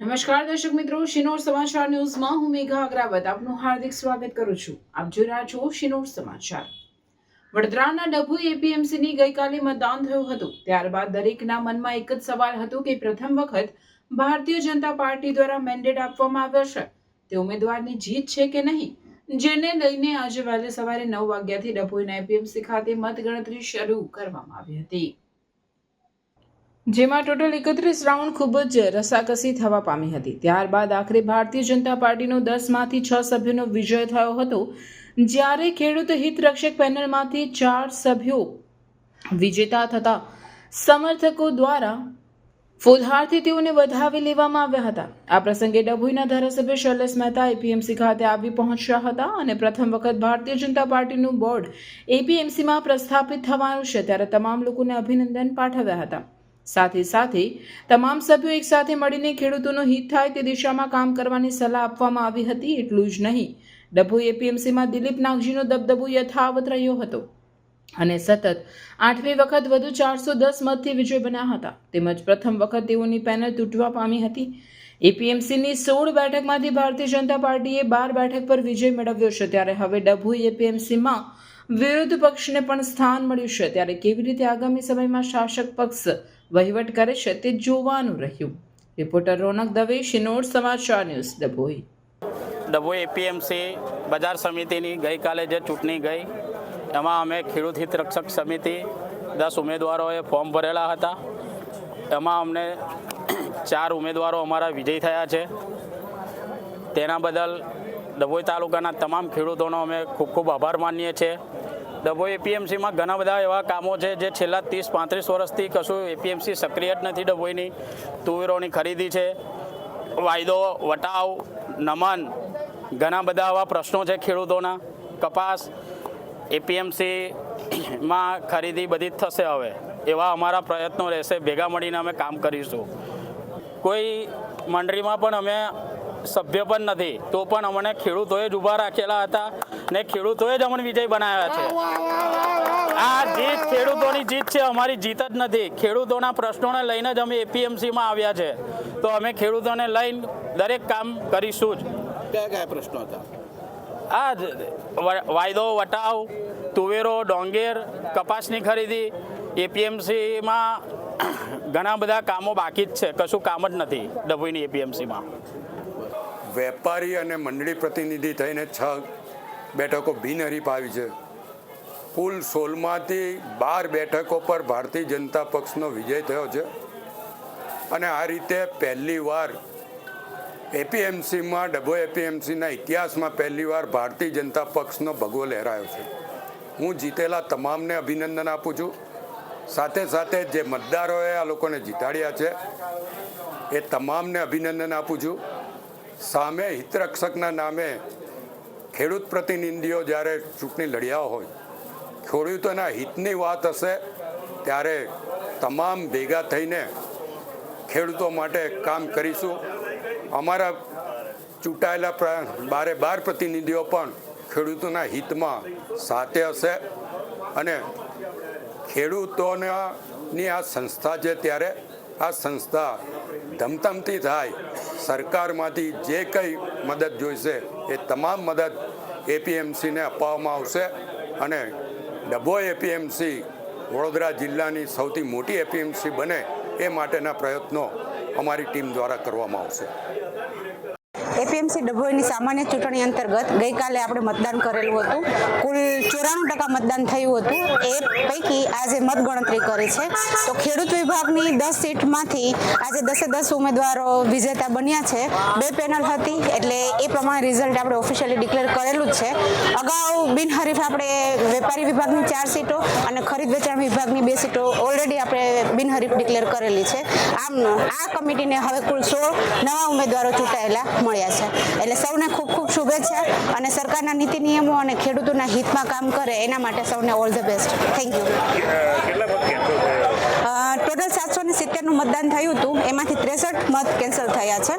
નમસ્કાર દર્શક મિત્રો, શિનોર સમાચાર ન્યૂઝમાં હું મેઘા અગ્રાવત આપનું હાર્દિક સ્વાગત કરું છું. આપ જોઈ રહ્યા છો શિનોર સમાચાર. વડોદરાના ડભુ એપીએમસીની ગઈકાલે મતદાન થયું હતું. ત્યારબાદ દરેકના મનમાં એક જ સવાલ હતો કે પ્રથમ વખત ભારતીય જનતા પાર્ટી દ્વારા મેન્ડેટ આપવામાં આવ્યો છે. તે ઉમેદવારની જીત છે કે નહીં? જેને લઈને આજે વહેલી સવારે નવ વાગ્યાથી ડભોઈના એપીએમસી ખાતે મતગણતરી શરૂ કરવામાં આવી હતી. જેમાં ટોટલ એકત્રીસ રાઉન્ડ ખૂબ જ રસાકસી થવા પામી હતી. ત્યારબાદ આખરે ભારતીય જનતા પાર્ટીનો દસમાંથી છ સભ્યોનો વિજય થયો હતો. જ્યારે ખેડૂત હિત રક્ષક પેનલમાંથી ચાર સભ્યો વિજેતા થતા સમર્થકો દ્વારા ફોધારથી તેઓને વધાવી લેવામાં આવ્યા હતા. આ પ્રસંગે ડભોઈના ધારાસભ્ય શૈલેષ મહેતા એપીએમસી ખાતે આવી પહોંચ્યા હતા અને પ્રથમ વખત ભારતીય જનતા પાર્ટીનું બોર્ડ એપીએમસીમાં પ્રસ્થાપિત થવાનું છે. ત્યારે તમામ લોકોને અભિનંદન પાઠવ્યા હતા. સાથે સાથે તમામ સભ્યો એકસાથે મળીને ખેડૂતોનું હિત થાય તે દિશામાં કામ કરવાની સલાહ આપવામાં આવી હતી, એટલું જ નહીં. ડભોઈ એપીએમસીમાં દિલીપ નાગજીનો દબદબો યથાવત રહ્યો હતો અને સતત આઠમી વખત વધુ ચારસો દસ મતથી વિજય બન્યા હતા. તેમજ પ્રથમ વખત તેઓની પેનલ તૂટવા પામી હતી. એપીએમસીની સોળ બેઠકમાંથી ભારતીય જનતા પાર્ટીએ બાર બેઠક પર વિજય મેળવ્યો છે. ત્યારે હવે ડભોઈ એપીએમસીમાં વિરોધ પક્ષને પણ સ્થાન મળ્યું છે. ત્યારે કેવી રીતે આગામી સમયમાં શાસક પક્ષ વહીવટ કરે છે તે જોવાનું રહ્યું. રિપોર્ટર રોનક દવે, શિનોર સમાચાર ન્યૂઝ ડભોઈ. ડભોઈ એપીએમસી બજાર સમિતિની ગઈકાલે જે ચૂંટણી ગઈ, એમાં અમે ખેડૂત હિત રક્ષક સમિતિ દસ ઉમેદવારોએ ફોર્મ ભરેલા હતા. એમાં અમને ચાર ઉમેદવારો અમારા વિજય થયા છે. તેના બદલ ડભોઈ તાલુકાના તમામ ખેડૂતોનો અમે ખૂબ ખૂબ આભાર માનીએ છીએ. ડભોઈ એપીએમસીમાં ઘણા બધા એવા કામો છે જે છેલ્લા ત્રીસ, પાંત્રીસ વર્ષથી કશું એપીએમસી સક્રિય જ નથી ડભોઈની. તુવેરોની ખરીદી છે, વાયદો, વટાવ, નમન, ઘણા બધા એવા પ્રશ્નો છે ખેડૂતોના. કપાસ એપીએમસીમાં ખરીદી બધી થશે હવે. એવા અમારા પ્રયત્નો રહેશે. ભેગા મળીને અમે કામ કરીશું. કોઈ મંડળીમાં પણ અમે સભ્ય પણ નથી. તો પણ અમને ખેડૂતોએ જ ઊભા રાખેલા હતા ને ખેડૂતોએ જ અમને વિજય બનાવ્યા છે. આ જીત ખેડૂતોની જીત છે અમારી જીત જ નથી. ખેડૂતોના પ્રશ્નોને લઈને જ અમે એપીએમસીમાં આવ્યા છે. તો અમે ખેડૂતોને લઈને દરેક કામ કરીશું જ. કયા કયા પ્રશ્નો હતા? આ જ વાયદો વટાવ તુવેરો ડોંગેર કપાસની ખરીદી એપીએમસીમાં ઘણા બધા કામો બાકી જ છે. કશું કામ જ નથી ડભોઈની એપીએમસીમાં વેપારી અને મંડળી પ્રતિનિધિ થઈને છ બેઠકો બિનહરીફ આવી છે. કુલ સોળમાંથી બાર બેઠકો પર ભારતીય જનતા પક્ષનો વિજય થયો છે. અને આ રીતે પહેલી વાર એપીએમસીમાં ડબો એપીએમસીના ઇતિહાસમાં પહેલીવાર ભારતીય જનતા પક્ષનો ભગવો લહેરાયો છે. હું જીતેલા તમામને અભિનંદન આપું છું. સાથે સાથે જે મતદારોએ આ લોકોને જીતાડ્યા છે, એ તમામને અભિનંદન આપું છું. સામે હિતરક્ષકના નામે ખેડૂત પ્રતિનિધિઓ જ્યારે ચૂંટણી લડ્યા હોય ખેડૂતોના હિતની વાત હશે, ત્યારે તમામ ભેગા થઈને ખેડૂતો માટે કામ કરીશું. અમારા ચૂંટાયેલા બારે બાર પ્રતિનિધિઓ પણ ખેડૂતોના હિતમાં સાથે હશે અને ખેડૂતોની આ સંસ્થા છે ત્યારે આ સંસ્થા ધમધમતી થાય. સરકારમાંથી જે કંઈ મદદ જોઈશે એ તમામ મદદ એપીએમસીને અપાવવામાં આવશે અને ડભો એપીએમસી વડોદરા જિલ્લાની સૌથી મોટી એપીએમસી બને એ માટેના પ્રયત્નો અમારી ટીમ દ્વારા કરવામાં આવશે. એપીએમસી ડભોઈની સામાન્ય ચૂંટણી અંતર્ગત ગઈકાલે આપણે મતદાન કરેલું હતું. કુલ ચોરાણું ટકા મતદાન થયું હતું. એ પૈકી આજે મતગણતરી કરી છે. તો ખેડૂત વિભાગની દસ સીટમાંથી આજે દસે દસ ઉમેદવારો વિજેતા બન્યા છે. બે પેનલ હતી, એટલે એ પ્રમાણે રિઝલ્ટ આપણે ઓફિશિયલી ડિક્લેર કરેલું જ છે. અગાઉ બિનહરીફ આપણે વેપારી વિભાગની ચાર સીટો અને ખરીદ વેચાણ વિભાગની બે સીટો ઓલરેડી આપણે બિનહરીફ ડિક્લેર કરેલી છે. આમ આ કમિટીને હવે કુલ સોળ નવા ઉમેદવારો ચૂંટાયેલા મળ્યા છે. એટલે સૌને ખૂબ ખૂબ શુભેચ્છા અને સરકારના નીતિ નિયમો અને ખેડૂતોના હિતમાં કામ કરે એના માટે સૌને all the best thank you total સાતસો ને સિત્તેરનું મતદાન થયું હતું. એમાંથી ત્રેસઠ મત કેન્સલ થયા છે.